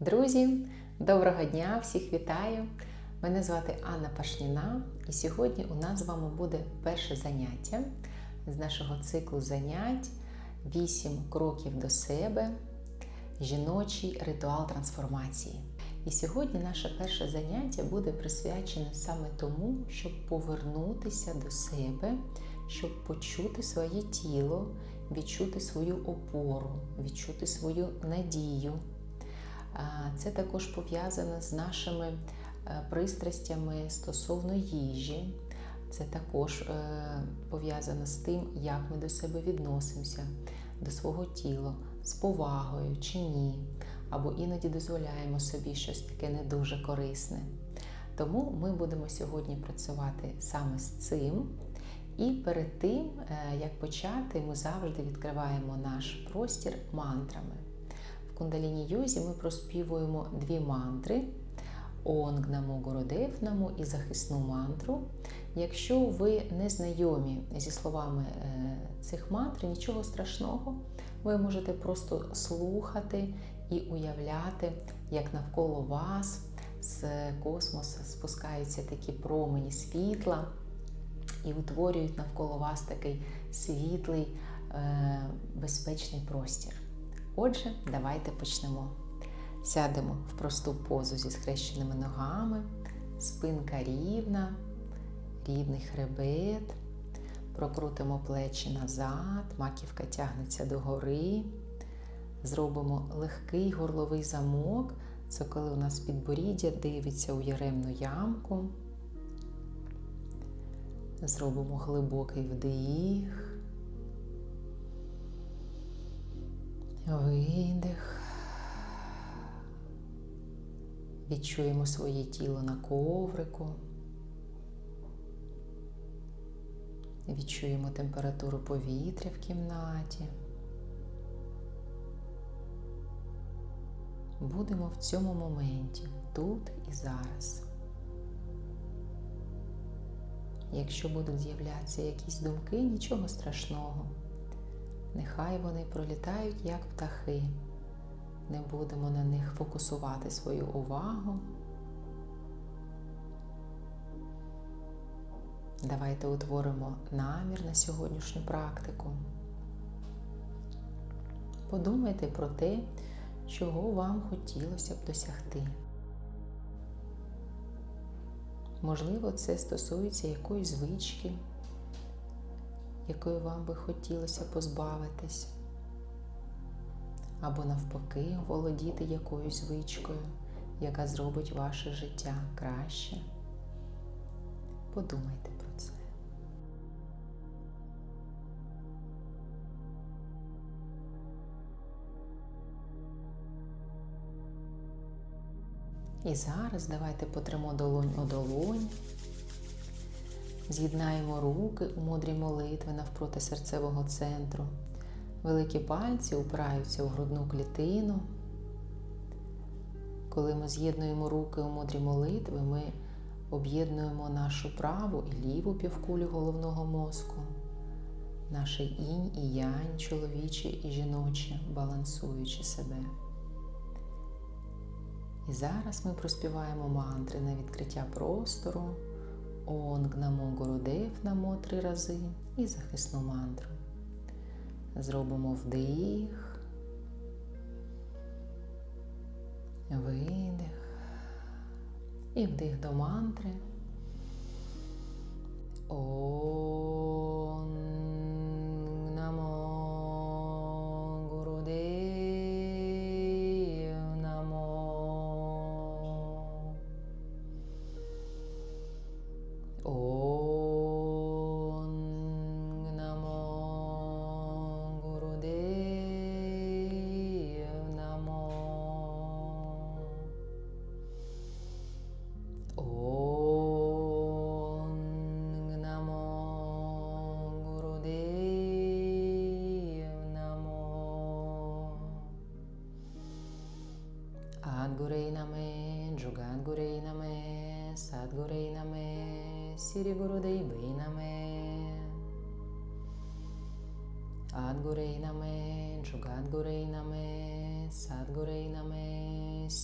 Друзі, доброго дня! Всіх вітаю! Мене звати Анна Пашніна, і сьогодні у нас з вами буде перше заняття з нашого циклу занять 8 кроків до себе, жіночий ритуал трансформації. І сьогодні наше перше заняття буде присвячене саме тому, щоб повернутися до себе, щоб почути своє тіло, відчути свою опору, відчути свою надію. Це також пов'язано з нашими пристрастями стосовно їжі. Це також е, пов'язано з тим, як ми до себе відносимося, до свого тіла, з повагою чи ні, або іноді дозволяємо собі щось таке не дуже корисне. Тому ми будемо сьогодні працювати саме з цим. І перед тим, е, як почати, ми завжди відкриваємо наш простір мантрами. Кундаліні юзі ми проспівуємо дві мантри. Онгнаму Городевнаму і захисну мантру. Якщо ви не знайомі зі словами цих мантр, нічого страшного, ви можете просто слухати і уявляти, як навколо вас з космосу спускаються такі промені світла і утворюють навколо вас такий світлий, безпечний простір. Отже, давайте почнемо. Сядемо в просту позу зі схрещеними ногами, спинка рівна, рівний хребет, прокрутимо плечі назад, маківка тягнеться догори, зробимо легкий горловий замок. Це коли у нас підборіддя дивиться у яремну ямку. Зробимо глибокий вдих, видих. Відчуємо своє тіло на коврику. Відчуємо температуру повітря в кімнаті. Будемо в цьому моменті, тут і зараз. Якщо будуть з'являтися якісь думки, нічого страшного. Нехай вони пролітають як птахи. Не будемо на них фокусувати свою увагу. Давайте утворимо намір на сьогоднішню практику. Подумайте про те, чого вам хотілося б досягти. Можливо, це стосується якоїсь звички, якої вам би хотілося позбавитись або навпаки володіти якоюсь звичкою, яка зробить ваше життя краще. Подумайте про це. І зараз давайте потримо долонь о долонь, з'єднаємо руки у мудрі молитви навпроти серцевого центру. Великі пальці упираються у грудну клітину. Коли ми з'єднуємо руки у мудрі молитви, ми об'єднуємо нашу праву і ліву півкулю головного мозку, наше інь і янь, чоловіче і жіноче, балансуючи себе. І зараз ми проспіваємо мантри на відкриття простору, Онг намо Гурудев намо три рази і захисну мантру. Зробимо вдих, видих і вдих до мантри. Ом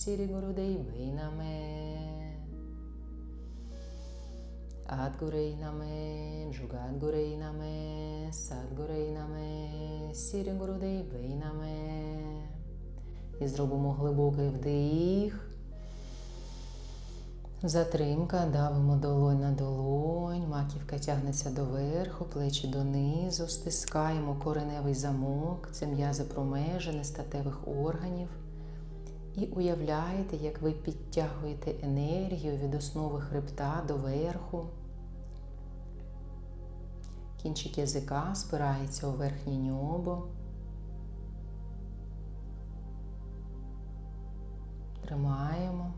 Сірі Гурудейвей наме. Адгурей наме, Джугадгурей наме, Садгурей наме, Сірі Гурудейвей наме. І зробимо глибокий вдих. Затримка, давимо долонь на долонь, маківка тягнеться доверху, плечі донизу, стискаємо кореневий замок, це м'язи промежини статевих органів. І уявляєте, як ви підтягуєте енергію від основи хребта до верху. Кінчик язика спирається у верхнє ньобо. Тримаємо.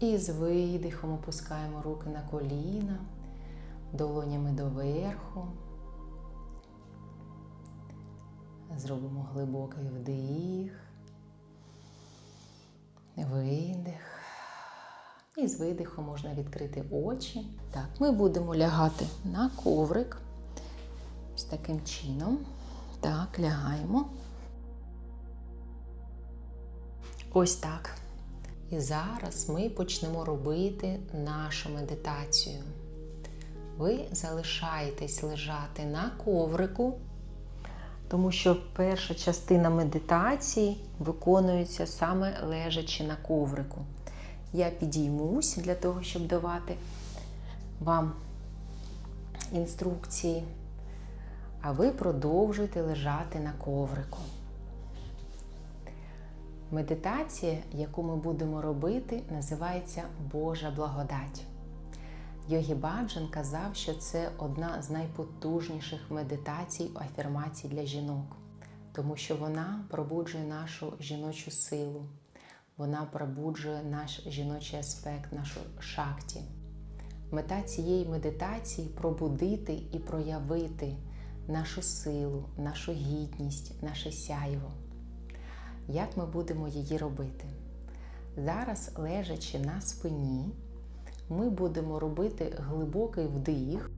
І з видихом опускаємо руки на коліна, долонями доверху. Зробимо глибокий вдих, видих. І з видихом можна відкрити очі. Так, ми будемо лягати на коврик. Ось таким чином. Так, лягаємо. Ось так. І зараз ми почнемо робити нашу медитацію. Ви залишаєтесь лежати на коврику, тому що перша частина медитації виконується саме лежачи на коврику. Я підіймусь для того, щоб давати вам інструкції, а ви продовжуєте лежати на коврику. Медитація, яку ми будемо робити, називається Божа благодать. Йогі Баджан казав, що це одна з найпотужніших медитацій, афірмацій для жінок, тому що вона пробуджує нашу жіночу силу, вона пробуджує наш жіночий аспект, нашу шакті. Мета цієї медитації пробудити і проявити нашу силу, нашу гідність, наше сяйво. Як ми будемо її робити? Зараз, лежачи на спині, ми будемо робити глибокий вдих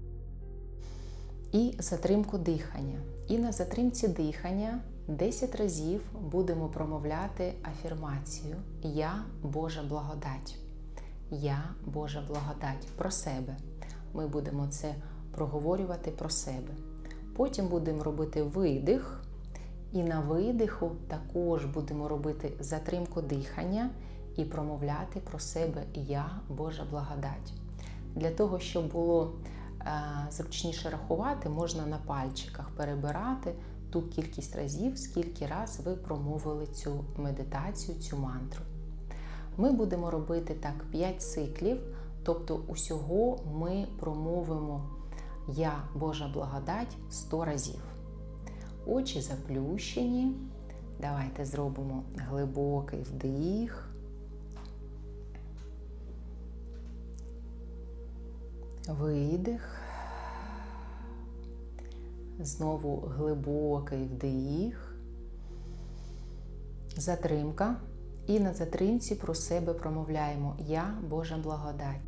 і затримку дихання. І на затримці дихання 10 разів будемо промовляти афірмацію Я Божа благодать. Я Божа благодать про себе. Ми будемо це проговорювати про себе. Потім будемо робити видих. І на видиху також будемо робити затримку дихання і промовляти про себе Я Божа благодать. Для того, щоб було е, зручніше рахувати, можна на пальчиках перебирати ту кількість разів, скільки раз ви промовили цю медитацію, цю мантру. Ми будемо робити так 5 циклів, тобто усього ми промовимо Я Божа благодать 100 разів. Очі заплющені. Давайте зробимо глибокий вдих. Видих. Знову глибокий вдих. Затримка. І на затримці про себе промовляємо Я Божа благодать.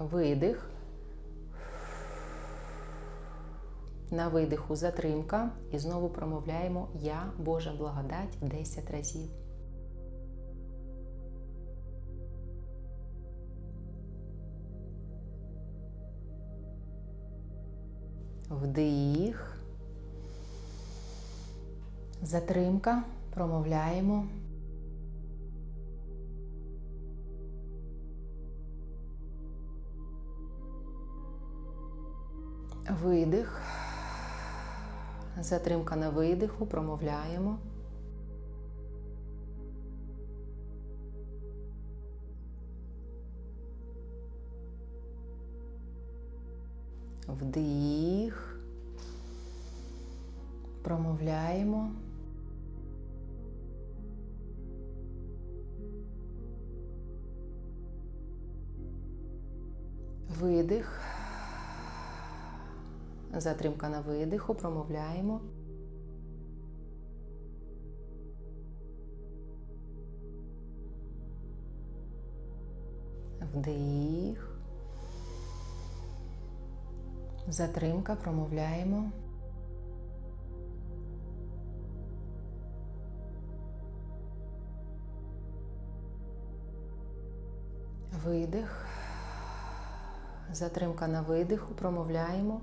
видих. На видиху затримка. І знову промовляємо Я Божа благодать 10 разів. Вдих. Затримка. Промовляємо. Видих. Затримка на видиху, промовляємо. Вдих. Промовляємо. Видих. Затримка на видиху, промовляємо. Вдих. Затримка, промовляємо. Видих. Затримка на видиху, промовляємо.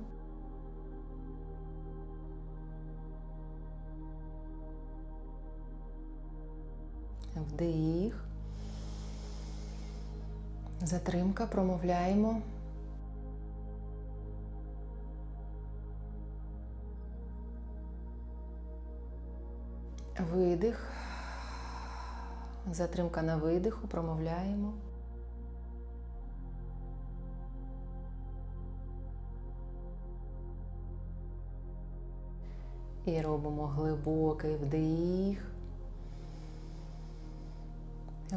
Вдих. Затримка, промовляємо. Видих. Затримка на видиху, промовляємо. І робимо глибокий вдих,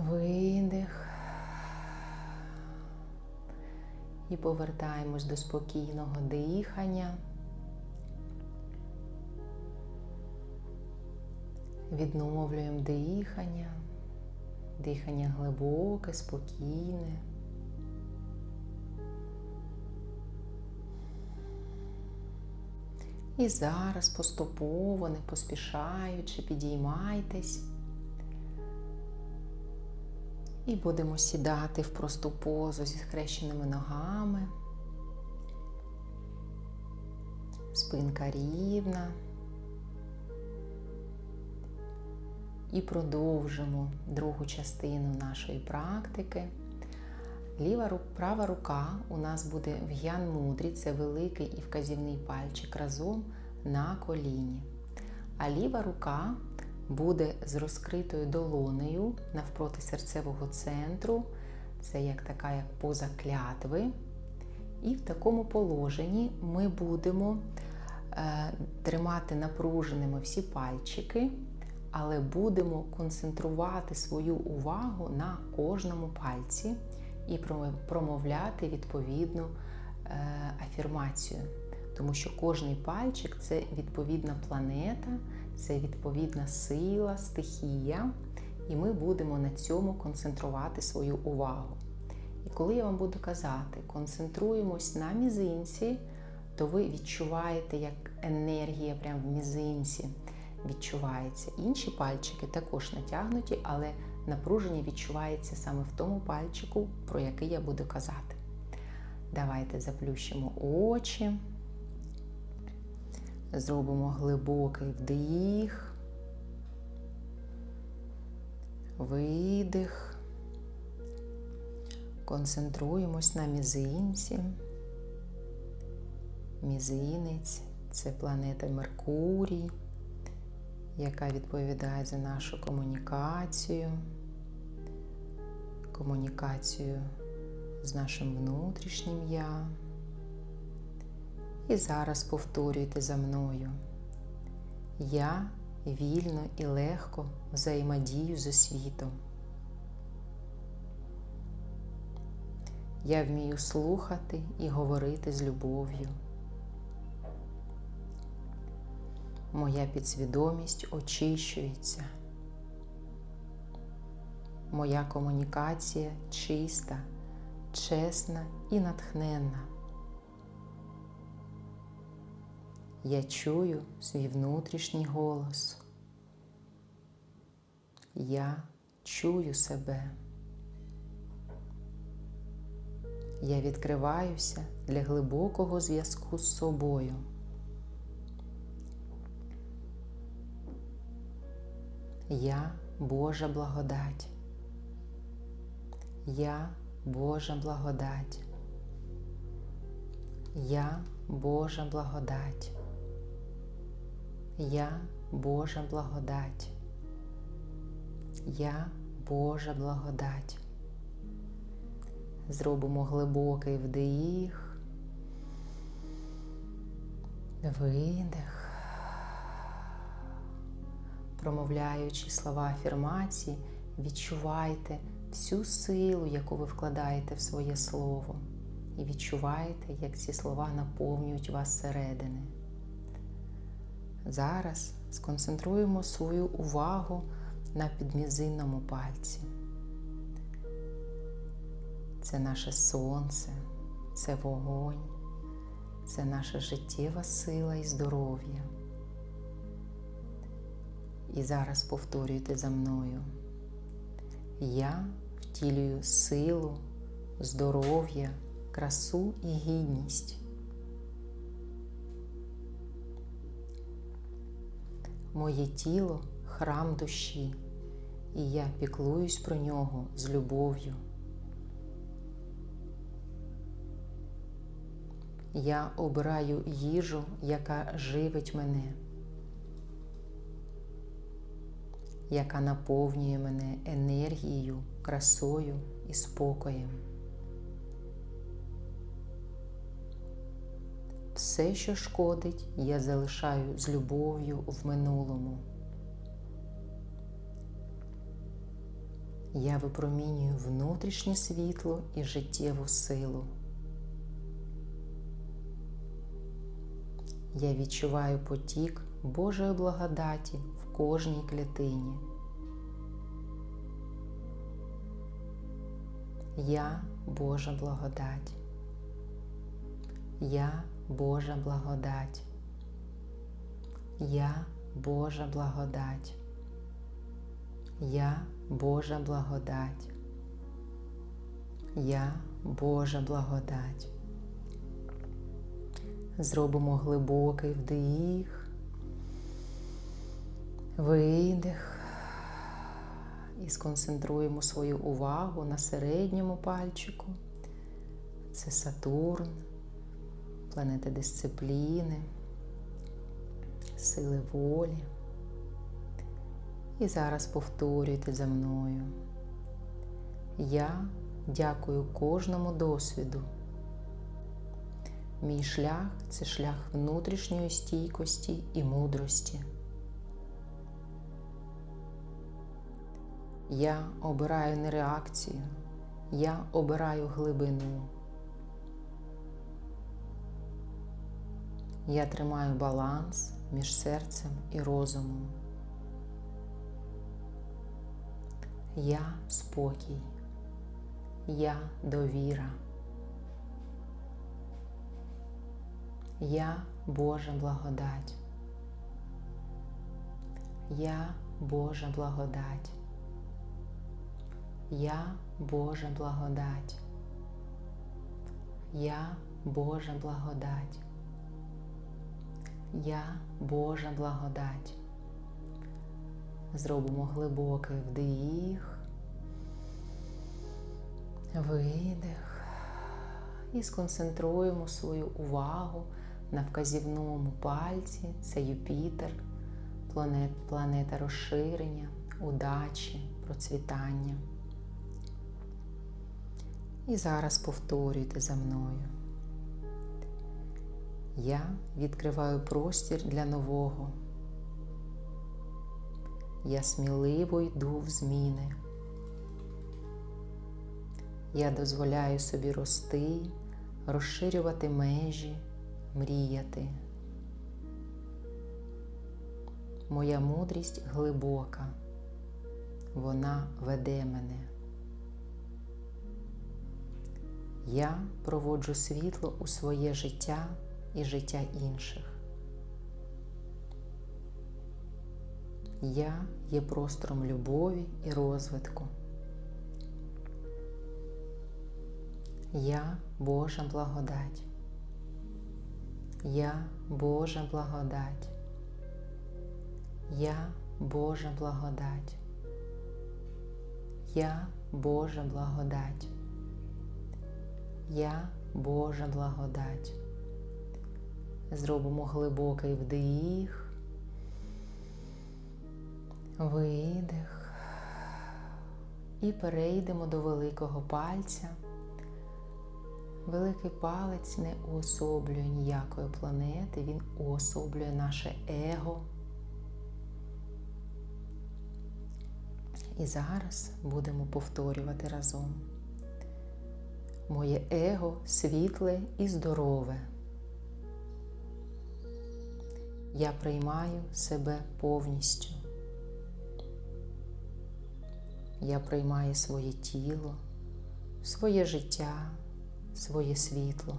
видих. І повертаємось до спокійного дихання. Відновлюємо дихання, дихання глибоке, спокійне. І зараз поступово, не поспішаючи, підіймайтесь. І будемо сідати в просту позу зі схрещеними ногами. Спинка рівна. І продовжимо другу частину нашої практики. Ліва права рука у нас буде в ян мудрі, це великий і вказівний пальчик разом на коліні. А ліва рука буде з розкритою долонею навпроти серцевого центру. Це як така як поза клятви. І в такому положенні ми будемо е, тримати напруженими всі пальчики, але будемо концентрувати свою увагу на кожному пальці і промовляти відповідну е, афірмацію. Тому що кожний пальчик це відповідна планета, це відповідна сила, стихія, і ми будемо на цьому концентрувати свою увагу. І коли я вам буду казати, концентруємось на мізинці, то ви відчуваєте, як енергія прямо в мізинці відчувається. Інші пальчики також натягнуті, але напруження відчувається саме в тому пальчику, про який я буду казати. Давайте заплющимо очі, зробимо глибокий вдих, видих, концентруємось на мізинці. Мізинець це планета Меркурій, яка відповідає за нашу комунікацію комунікацію з нашим внутрішнім я. І зараз повторюйте за мною. Я вільно і легко взаємодію з освітом. Я вмію слухати і говорити з любов'ю. Моя підсвідомість очищується. Моя комунікація чиста, чесна і натхненна. Я чую свій внутрішній голос. Я чую себе. Я відкриваюся для глибокого зв'язку з собою. Я Божа благодать. Я Божа благодать. Я Божа благодать. Я Божа благодать. Я Божа благодать. Зробимо глибокий вдих, видих, промовляючи слова афірмації, відчувайте всю силу, яку ви вкладаєте в своє слово, і відчуваєте, як ці слова наповнюють вас зсередини. Зараз сконцентруємо свою увагу на підмізинному пальці. це наше сонце, це вогонь, це наша життєва сила і здоров'я. І зараз повторюйте за мною. Я втілюю силу, здоров'я, красу і гідність. Моє тіло храм душі, і я піклуюсь про нього з любов'ю. Я обираю їжу, яка живить мене, яка наповнює мене енергією, красою і спокоєм. Все, що шкодить, я залишаю з любов'ю в минулому. Я випромінюю внутрішнє світло і життєву силу. Я відчуваю потік Божої благодаті в кожній клітині. Я Божа благодать. Я Божа благодать. Я Божа благодать. Я Божа благодать. Я Божа благодать. Зробимо глибокий вдих, видих і сконцентруємо свою увагу на середньому пальчику. Це Сатурн, планета дисципліни, сили волі. І зараз повторюйте за мною. Я дякую кожному досвіду. Мій шлях це шлях внутрішньої стійкості і мудрості. Я обираю не реакцію, я обираю глибину. Я тримаю баланс між серцем і розумом. Я спокій, я довіра. Я Божа благодать. Я Божа благодать. Я Божа благодать. Я Божа благодать. Я Божа благодать. Зробимо глибокий вдих, видих і сконцентруємо свою увагу на вказівному пальці це Юпітер, планета розширення, удачі, процвітання. І зараз повторюйте за мною. Я відкриваю простір для нового. Я сміливо йду в зміни. Я дозволяю собі рости, розширювати межі, мріяти. Моя мудрість глибока, вона веде мене. Я проводжу світло у своє життя і життя інших. Я є простором любові і розвитку. Я Божа благодать. Я Божа благодать. Я Божа благодать. Я Божа благодать. Я Божа благодать. Зробимо глибокий вдих, видих і перейдемо до великого пальця. Великий палець не уособлює ніякої планети, він уособлює наше его. І зараз будемо повторювати разом. Моє его світле і здорове. Я приймаю себе повністю. Я приймаю своє тіло, своє життя, своє світло.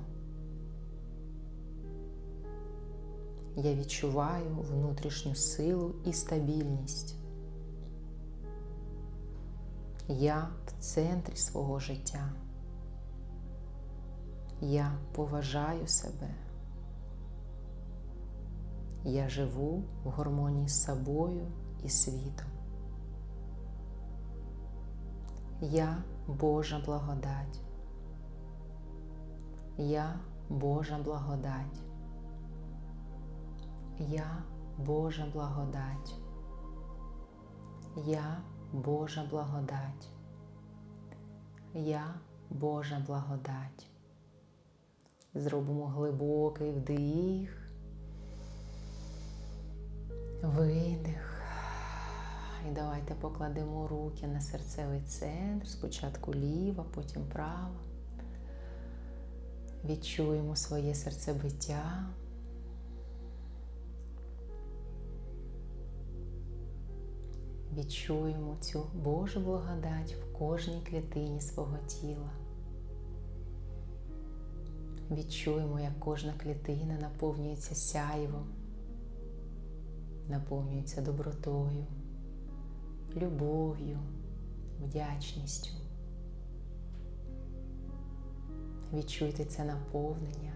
Я відчуваю внутрішню силу і стабільність. Я в центрі свого життя. Я поважаю себе. Я живу в гармонії з собою і світом. Я Божа благодать. Я Божа благодать. Я Божа благодать. Я Божа благодать. Я Божа благодать. Зробимо глибокий вдих, видих. І давайте покладемо руки на серцевий центр, спочатку ліва, потім права. Відчуємо своє серцебиття. Відчуємо цю Божу благодать в кожній клітині свого тіла. Відчуємо, як кожна клітина наповнюється сяйвом, наповнюється добротою, любов'ю, вдячністю. Відчуйте це наповнення.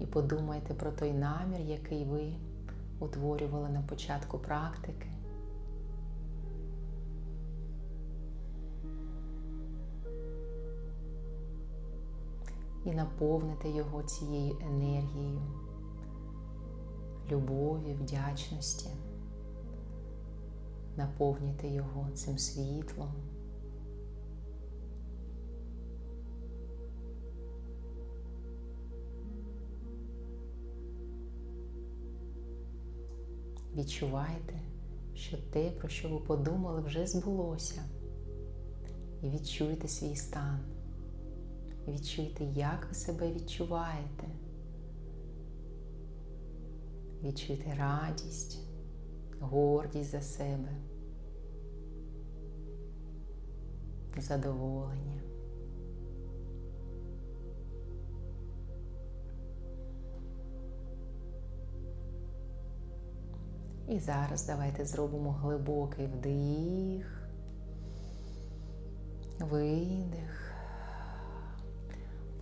І подумайте про той намір, який ви утворювали на початку практики. І наповните його цією енергією, любові, вдячності. Наповнюйте його цим світлом. Відчувайте, що те, про що ви подумали, вже збулося. І відчуйте свій стан. Відчуйте, як ви себе відчуваєте. Відчуйте радість, гордість за себе, задоволення. І зараз давайте зробимо глибокий вдих, видих,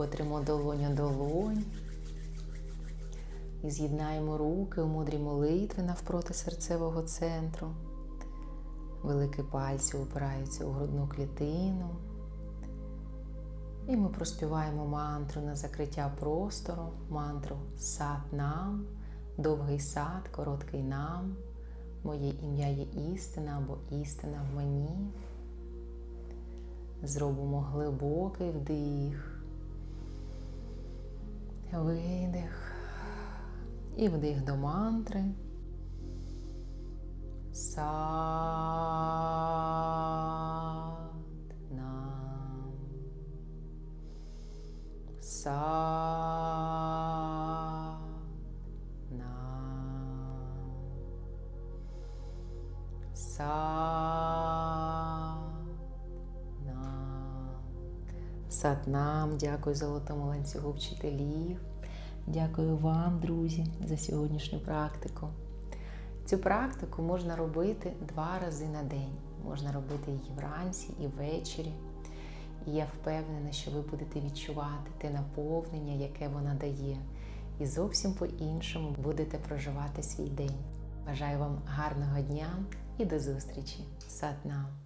потримо долоня долонь і з'єднаємо руки у мудрій молитви навпроти серцевого центру. Великі пальці упираються у грудну клітину. І ми проспіваємо мантру на закриття простору, мантру сад нам, довгий сад, короткий нам, моє ім'я є істина або істина в мені. Зробимо глибокий вдих, видих і вдих до мантри. Сад Сад нам. Дякую золотому ланцюгу вчителів. Дякую вам, друзі, за сьогоднішню практику. Цю практику можна робити два рази на день. Можна робити її вранці і ввечері. І я впевнена, що ви будете відчувати те наповнення, яке вона дає, і зовсім по-іншому будете проживати свій день. Бажаю вам гарного дня і до зустрічі! Сад нам!